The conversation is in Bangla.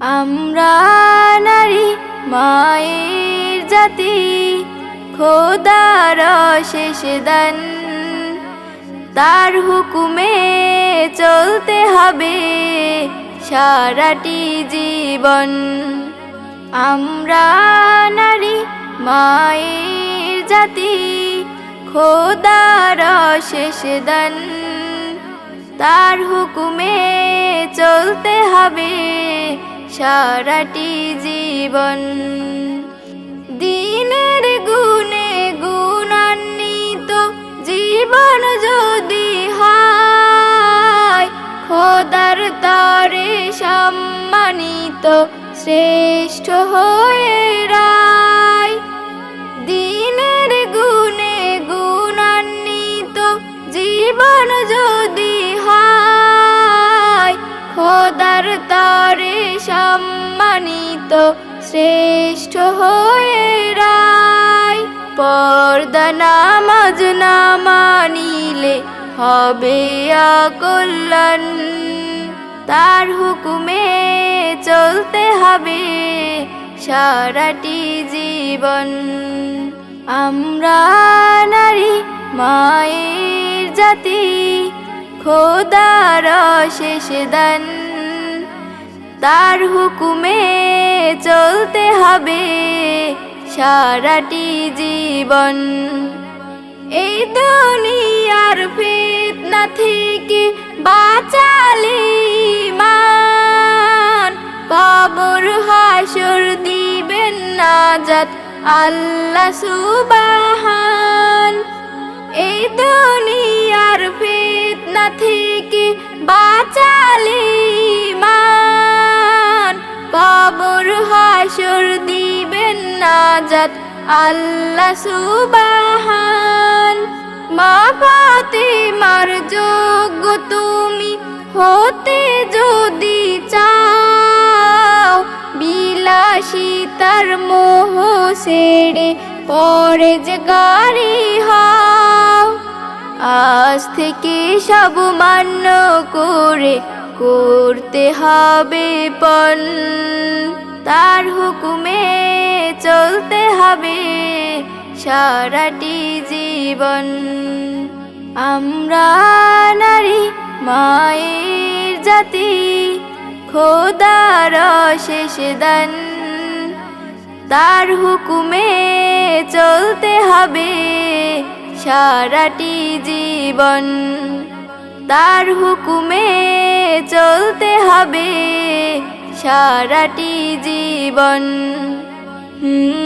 আমরা নারী, মায়ের জাতি, খোদার শেষ দান। তার হুকুমে চলতে হবে সারাটি জীবন। আমরা নারী, মায়ের জাতি, খোদার শেষ দান। তার হুকুমে চলতে হবে সারাটি জীবন। দিনের গুণে গুণান্বিত জীবন যদি হয়, খোদার তরে সম্মানিত শ্রেষ্ঠ হয়ে রায়। দিনের গুণে গুণান্বিত জীবন যদি খোদার তরে সম্মানিত শ্রেষ্ঠ হয়ে রায় পর্দা নামাজ না মানিলে হবে অকল্যাণ তার হুকুমে চলতে হবে সারাটি জীবন। আমরা নারী, মায়ের জাতি, খোদার শেষ দান। তার হুকুমে চলতে হবে সারাটি জীবন। এই দুনিয়ার ফিতনা থেকে বাঁচালে মান কবর হাসর দিবেন নাজাত আল্লাহ সুবাহান। এই দুনিয়ার ফিতনা থেকে নাজাত আল্লাহ সুবাহান। মা ফাতেমার যোগ্য তুমি হতে যদি চাও বিলাসিতার মোহ ছেড়ে পরে যে গাড়ি হও। আজ থেকে সব মান্য করে করতে হবে পণ। তার হুকুমে চলতে হবে সারাটি জীবন। আমরা নারী, মায়ের জাতি, খোদার শেষ দান। তার হুকুমে চলতে হবে সারাটি জীবন। তার হুকুমে চলতে হবে সারাটি জীবন। Mm-hmm.